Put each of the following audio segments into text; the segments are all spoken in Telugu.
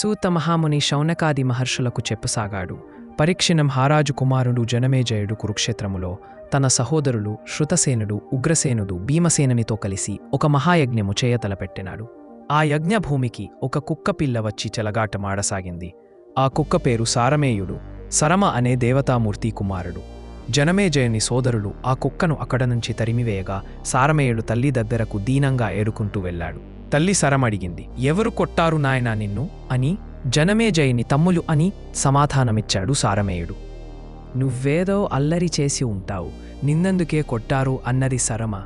సూత మహాముని శౌనకాది మహర్షులకు చెప్పసాగాడు. పరీక్షిణం హారాజు కుమారుడు జనమేజయుడు కురుక్షేత్రములో తన సహోదరులు శృతసేనుడు ఉగ్రసేనుడు భీమసేనునితో కలిసి ఒక మహాయజ్ఞము చేయతలపెట్టినాడు. ఆ యజ్ఞభూమికి ఒక కుక్క పిల్ల వచ్చి చెలగాటమాడసాగింది. ఆ కుక్క పేరు సారమేయుడు సరమ అనే దేవతామూర్తి కుమారుడు. జనమేజయుని సోదరులు ఆ కుక్కను అక్కడ నుంచి తరిమివేయగా సారమేయుడు తల్లి దగ్గరకు దీనంగా ఏడుకుంటూ వెళ్ళాడు. తల్లి సరమడిగింది. ఎవరు కొట్టారు నాయనా నిన్ను? అని జనమేజయుని తమ్ములు అని సమాధానమిచ్చాడు సారమేయుడు. నువ్వేదో అల్లరి చేసి ఉంటావు. నిన్నందుకే కొట్టారు అన్నది సరమ.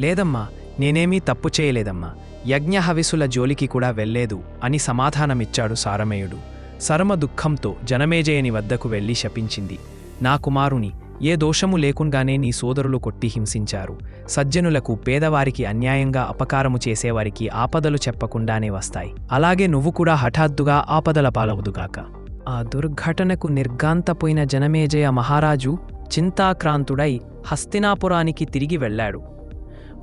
లేదమ్మా నేనేమీ తప్పు చేయలేదమ్మా. యజ్ఞహవిసుల జోలికి కూడా వెళ్ళలేదు అని సమాధానమిచ్చాడు సారమేయుడు. సరమ దుఃఖంతో జనమేజయని వద్దకు వెళ్ళి శపించింది. నా కుమారుని ఏ దోషము లేకుండానే నీ సోదరులు కొట్టి హింసించారు. సజ్జనులకు పేదవారికి అన్యాయంగా అపకారము చేసేవారికి ఆపదలు చెప్పకుండానే వస్తాయి. అలాగే నువ్వు కూడా హఠాత్తుగా ఆపదల పాలవుదుగాక ఆ దుర్ఘటనకు నిర్గాంతపోయిన జనమేజయ మహారాజు చింతాక్రాంతుడై హస్తినాపురానికి తిరిగి వెళ్ళాడు.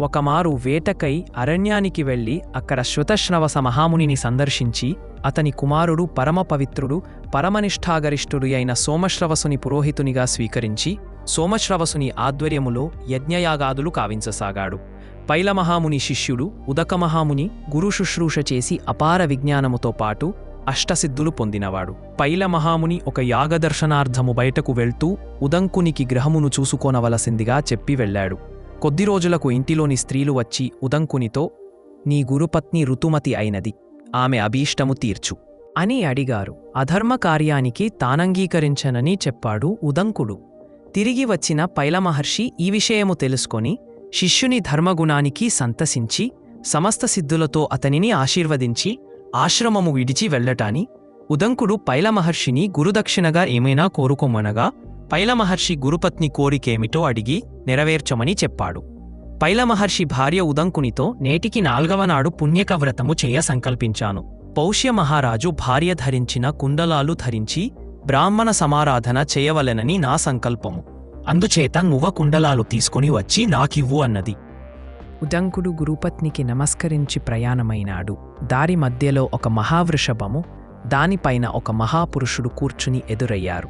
ఒకమారు వేటకై అరణ్యానికి వెళ్ళి అక్కడ శృతశ్రవస మహామునిని సందర్శించి అతని కుమారుడు పరమపవిత్రుడు పరమనిష్ఠాగరిష్ఠుడు అయిన సోమశ్రవసుని పురోహితునిగా స్వీకరించి సోమశ్రవసుని ఆధ్వర్యములో యజ్ఞయాగాదులు కావించసాగాడు. పైలమహాముని శిష్యుడు ఉదకమహాముని గురుశుశ్రూష చేసి అపార విజ్ఞానముతో పాటు అష్టసిద్ధులు పొందినవాడు. పైలమహాముని ఒక యాగదర్శనార్థము బయటకు వెళ్తూ ఉదంకునికి గ్రహమును చూసుకోనవలసిందిగా చెప్పి వెళ్ళాడు. కొద్ది రోజులకు ఇంటిలోని స్త్రీలు వచ్చి ఉదంకునితో నీ గురుపత్ని ఋతుమతి అయినది. ఆమె అభీష్టము తీర్చు. అని అడిగారు. అధర్మ కార్యానికి తానంగీకరించనని చెప్పాడు ఉదంకుడు. తిరిగి వచ్చిన పైలమహర్షి ఈ విషయము తెలుసుకొని శిష్యుని ధర్మగుణానికి సంతసించి సమస్త సిద్ధులతో అతనిని ఆశీర్వదించి ఆశ్రమము విడిచి వెళ్ళటాని ఉదంకుడు పైలమహర్షిని గురుదక్షిణగా ఏమైనా కోరుకోమనగా పైలమహర్షి గురుపత్ని కోరికేమిటో అడిగి నెరవేర్చమని చెప్పాడు. పైలమహర్షి భార్య ఉదంకునితో నేటికి నాల్గవ నాడు పుణ్యకవ్రతము చేయ సంకల్పించాను. పౌష్య మహారాజు భార్య ధరించిన కుండలాలు ధరించి బ్రాహ్మణ సమారాధన చేయవలెనని నా సంకల్పము. అందుచేత నువ్వ కుండలాలు తీసుకుని వచ్చి నాకివ్వు అన్నది. ఉదంకుడు గురుపత్నికి నమస్కరించి ప్రయాణమైనాడు. దారి మధ్యలో ఒక మహావృషభము దానిపైన ఒక మహాపురుషుడు కూర్చుని ఎదురయ్యారు.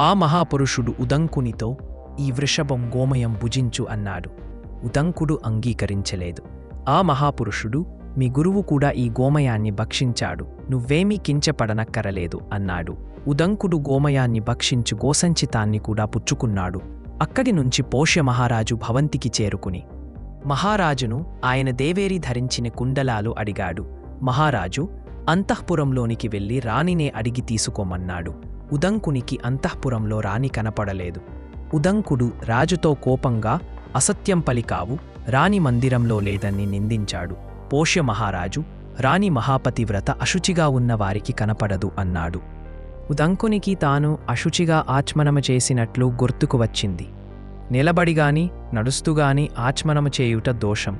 ఆ మహాపురుషుడు ఉదంకునితో ఈ వృషభం గోమయం భుజించు అన్నాడు. ఉదంకుడు అంగీకరించలేదు. ఆ మహాపురుషుడు మీ గురువు కూడా ఈ గోమయాన్ని భక్షించాడు. నువ్వేమీ కించపడనక్కరలేదు అన్నాడు. ఉదంకుడు గోమయాన్ని భక్షించు గోసంచితాన్ని కూడా పుచ్చుకున్నాడు. అక్కడి నుంచి పోష్య మహారాజు భవంతికి చేరుకుని మహారాజును ఆయన దేవేరి ధరించిన కుండలాలు అడిగాడు. మహారాజు అంతఃపురంలోనికి వెళ్ళి రాణినే అడిగి తీసుకోమన్నాడు. ఉదంకునికి అంతఃపురంలో రాణి కనపడలేదు. ఉదంకుడు రాజుతో కోపంగా అసత్యం పలికావు రాణి మందిరంలో లేదని నిందించాడు. పోష్య మహారాజు రాణి మహాపతివ్రత అశుచిగా ఉన్న వారికి కనపడదు అన్నాడు. ఉదంకునికి తాను అశుచిగా ఆచ్మనము చేసినట్లు గుర్తుకు వచ్చింది. నిలబడిగాని నడుస్తుగాని ఆచ్మనము చేయుట దోషం.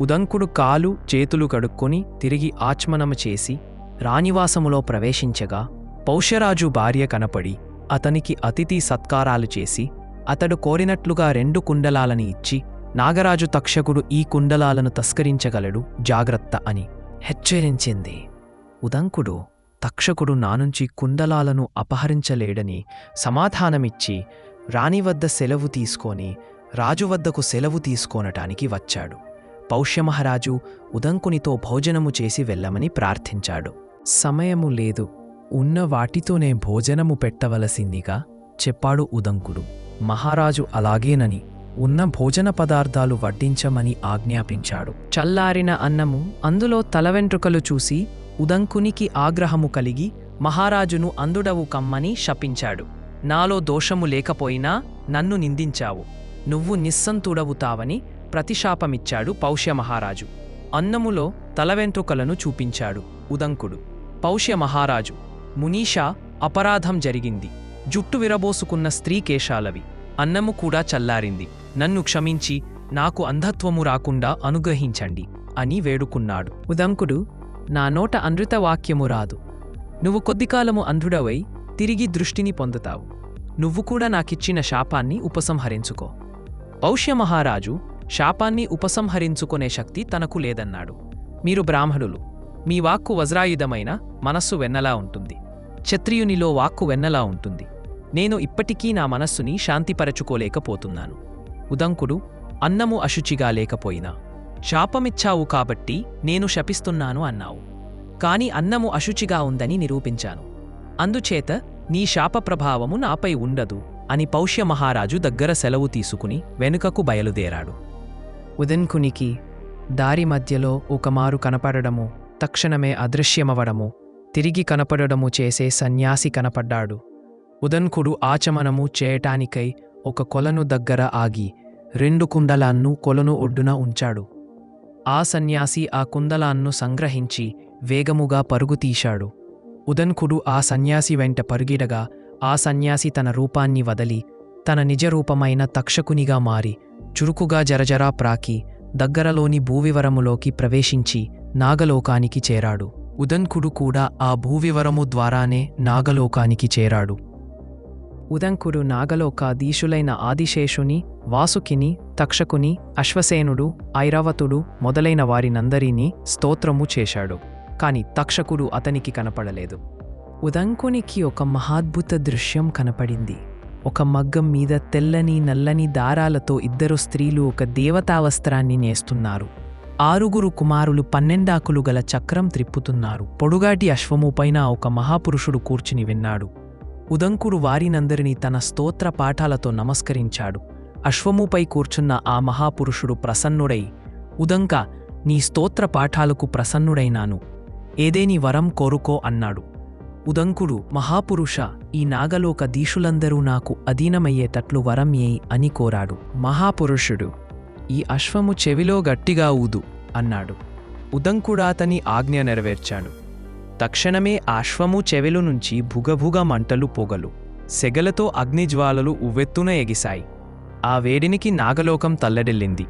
ఉదంకుడు కాలు చేతులు కడుక్కొని తిరిగి ఆచ్మనము చేసి రాణివాసములో ప్రవేశించగా పౌష్యరాజు భార్య కనపడి అతనికి అతిథి సత్కారాలు చేసి అతడు కోరినట్లుగా రెండు కుండలాలని ఇచ్చి నాగరాజు తక్షకుడు ఈ కుండలాలను తస్కరించగలడు జాగ్రత్త అని హెచ్చరించింది. ఉదంకుడు తక్షకుడు నానుంచి కుండలాలను అపహరించలేడని సమాధానమిచ్చి రాణి వద్ద సెలవు తీసుకొని రాజు వద్దకు సెలవు తీసుకోనటానికి వచ్చాడు. పౌష్యమహారాజు ఉదంకునితో భోజనము చేసి వెళ్ళమని ప్రార్థించాడు. సమయము లేదు ఉన్న వాటితోనే భోజనము పెట్టవలసిందిగా చెప్పాడు ఉదంకుడు. మహారాజు అలాగేనని ఉన్న భోజన పదార్థాలు వడ్డించమని ఆజ్ఞాపించాడు. చల్లారిన అన్నము అందులో తలవెంట్రుకలు చూసి ఉదంకునికి ఆగ్రహము కలిగి మహారాజును అందుడవు కమ్మని శపించాడు. నాలో దోషము లేకపోయినా నన్ను నిందించావు. నువ్వు నిస్సంతుడవుతావని ప్రతిశాపమిచ్చాడు పౌష్య మహారాజు అన్నములో తలవెంట్రుకలను చూపించాడు ఉదంకుడు. పౌష్య మహారాజు మునీషా అపరాధం జరిగింది. జుట్టు విరబోసుకున్న స్త్రీ కేశాలవి. అన్నము కూడా చల్లారింది. నన్ను క్షమించి నాకు అంధత్వము రాకుండా అనుగ్రహించండి అని వేడుకున్నాడు. ఉదంకుడు నా నోట అనృత వాక్యము రాదు. నువ్వు కొద్దికాలము అంధుడవై తిరిగి దృష్టిని పొందుతావు. నువ్వు కూడా నాకిచ్చిన శాపాన్ని ఉపసంహరించుకో. పౌష్య మహారాజు శాపాన్ని ఉపసంహరించుకునే శక్తి తనకు లేదన్నాడు. మీరు బ్రాహ్మణులు మీ వాక్కు వజ్రాయుధమైన మనస్సు వెన్నలా ఉంటుంది. క్షత్రియునిలో వాక్కు వెన్నలా ఉంటుంది. నేను ఇప్పటికీ నా మనస్సుని శాంతిపరచుకోలేకపోతున్నాను. ఉదంకుడు అన్నము అశుచిగా లేకపోయినా శాపమిచ్చావు కాబట్టి నేను శపిస్తున్నాను అన్నావు. కాని అన్నము అశుచిగా ఉందని నిరూపించాను. అందుచేత నీ శాప ప్రభావము నాపై ఉండదు అని పౌష్య మహారాజు దగ్గర సెలవు తీసుకుని వెనుకకు బయలుదేరాడు. ఉదన్కునికి దారి మధ్యలో ఒక మారు కనపడడము తక్షణమే అదృశ్యమవడము తిరిగి కనపడడము చేసే సన్యాసి కనపడ్డాడు. ఉదన్కుడు ఆచమనము చేయటానికై ఒక కొలను దగ్గర ఆగి రెండు కుండలాన్ను కొలను ఒడ్డున ఉంచాడు. ఆ సన్యాసి ఆ కుందలాన్ను సంగ్రహించి వేగముగా పరుగు తీశాడు. ఉదన్కుడు ఆ సన్యాసి వెంట పరుగిడగా ఆ సన్యాసి తన రూపాన్ని వదలి తన నిజరూపమైన తక్షకునిగా మారి చురుకుగా జరజరా ప్రాకి దగ్గరలోని భూవివరములోకి ప్రవేశించి నాగలోకానికి చేరాడు. ఉదన్కుడు కూడా ఆ భూవివరము ద్వారానే నాగలోకానికి చేరాడు. ఉదంకుడు నాగలోకాధీశులైన ఆదిశేషుని వాసుకిని తక్షకుని అశ్వసేనుడు ఐరావతుడు మొదలైన వారినందరినీ స్తోత్రము చేశాడు. కాని తక్షకుడు అతనికి కనపడలేదు. ఉదంకునికి ఒక మహాద్భుత దృశ్యం కనపడింది. ఒక మగ్గం మీద తెల్లని నల్లని దారాలతో ఇద్దరు స్త్రీలు ఒక దేవతావస్త్రాన్ని నేస్తున్నారు. ఆరుగురు కుమారులు పన్నెండాకులు గల చక్రం త్రిప్పుతున్నారు. పొడుగాటి అశ్వముపైన ఒక మహాపురుషుడు కూర్చుని విన్నాడు. ఉదంకుడు వారినందరినీ తన స్తోత్ర పాఠాలతో నమస్కరించాడు. అశ్వముపై కూర్చున్న ఆ మహాపురుషుడు ప్రసన్నుడై ఉదంక నీ స్తోత్ర పాఠాలకు ప్రసన్నుడైనాను. ఏదేని వరం కోరుకో అన్నాడు. ఉదంకుడు మహాపురుష ఈ నాగలోక దీషులందరూ నాకు అధీనమయ్యేటట్లు వరం ఏయి అని కోరాడు. మహాపురుషుడు ఈ అశ్వము చెవిలో గట్టిగా ఊదు అన్నాడు. ఉదంకుడాతని ఆజ్ఞ నెరవేర్చాడు. తక్షణమే ఆశ్వము చెవెలు నుంచి భుగభుగ మంటలు పొగలు. సెగలతో అగ్నిజ్వాలలు ఉవ్వెత్తున ఎగిశాయి. ఆ వేడినికి నాగలోకం తల్లడిల్లింది.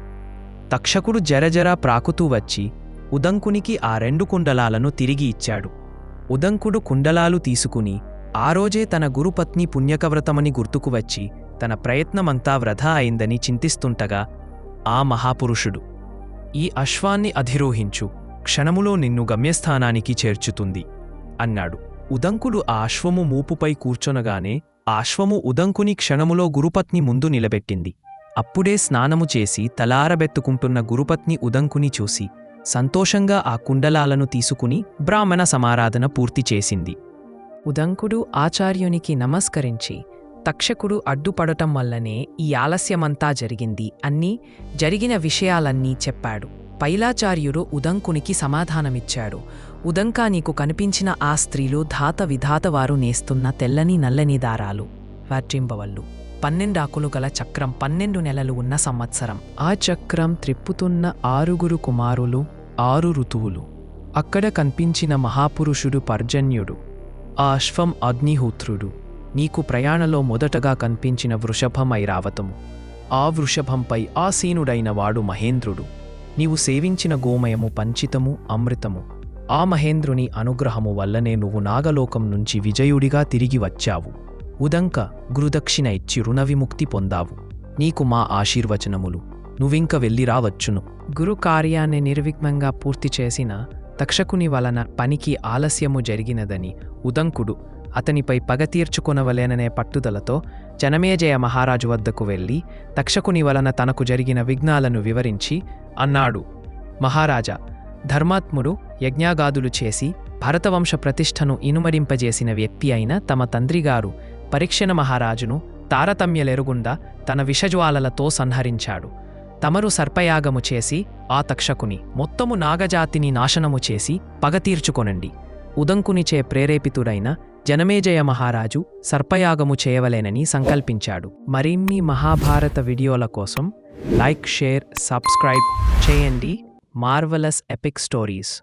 తక్షకుడు జరజరా ప్రాకుతూ వచ్చి ఉదంకునికి ఆ రెండు కుండలాలను తిరిగి ఇచ్చాడు. ఉదంకుడు కుండలాలు తీసుకుని ఆ రోజే తన గురుపత్ని పుణ్యకవ్రతమని గుర్తుకు వచ్చి తన ప్రయత్నమంతా వృధా అయిందని చింతిస్తుంటగా ఆ మహాపురుషుడు ఈ అశ్వాన్ని అధిరోహించు. క్షణములో నిన్ను గమ్యస్థానానికి చేర్చుతుంది అన్నాడు. ఉదంకుడు ఆ అశ్వము మూపుపై కూర్చొనగానే ఆశ్వము అశ్వము ఉదంకుని క్షణములో గురుపత్ని ముందు నిలబెట్టింది. అప్పుడే స్నానము చేసి తలారబెత్తుకుంటున్న గురుపత్ని ఉదంకుని చూసి సంతోషంగా ఆ కుండలాలను తీసుకుని బ్రాహ్మణ సమారాధన పూర్తి చేసింది. ఉదంకుడు ఆచార్యునికి నమస్కరించి తక్షకుడు అడ్డుపడటం వల్లనే ఈ ఆలస్యమంతా జరిగింది అన్నీ జరిగిన విషయాలన్నీ చెప్పాడు. పైలాచార్యుడు ఉదంకునికి సమాధానమిచ్చాడు. ఉదంకా నీకు కనిపించిన ఆ స్త్రీలు ధాత విధాతవారు నేస్తున్న తెల్లని నల్లని దారాలు. వార్జింబవల్లు. పన్నెండాకులు గల చక్రం పన్నెండు నెలలు ఉన్న సంవత్సరం. ఆ చక్రం త్రిప్పుతున్న ఆరుగురు కుమారులు ఆరు ఋతువులు. అక్కడ కనిపించిన మహాపురుషుడు పర్జన్యుడు. ఆ అశ్వం అగ్నిహోత్రుడు. నీకు ప్రయాణలో మొదటగా కనిపించిన వృషభం ఐరావతము ఆ వృషభంపై ఆసీనుడైన వాడు మహేంద్రుడు. నీవు సేవించిన గోమయము పంచితము అమృతము. ఆ మహేంద్రుని అనుగ్రహము వల్లనే నువ్వు నాగలోకం నుంచి విజయుడిగా తిరిగి వచ్చావు. ఉదంక గురుదక్షిణ ఇచ్చి రుణవిముక్తి పొందావు. నీకు మా ఆశీర్వచనములు. నువ్వింక వెళ్ళి రావచ్చును. గురు కార్యాన్ని నిర్విఘ్నంగా పూర్తి చేసిన తక్షకుని వలన పనికి ఆలస్యము జరిగినదని ఉదంకుడు అతనిపై పగ తీర్చుకొనవలేననే పట్టుదలతో జనమేజయ మహారాజు వద్దకు వెళ్ళి తక్షకుని వలన తనకు జరిగిన విఘ్నాలను వివరించి అన్నాడు. మహారాజా ధర్మాత్ముడు యజ్ఞాగాదులు చేసి భరతవంశ ప్రతిష్టను ఇనుమరింపజేసిన వ్యక్తి అయిన తమ తండ్రిగారు పరీక్షణ మహారాజును తారతమ్యలెరుగుండా తన విషజ్వాలలతో సంహరించాడు. తమరు సర్పయాగము చేసి ఆ తక్షకుని మొత్తము నాగజాతిని నాశనము చేసి పగ తీర్చుకొనండి. ఉదంకునిచే ప్రేరేపితుడైన జనమేజయ మహారాజు సర్పయాగము చేయవలేనని సంకల్పించాడు. మరిన్ని మహాభారత వీడియోల కోసం లైక్ షేర్ సబ్స్క్రైబ్ చేయండి. Marvellous epic stories.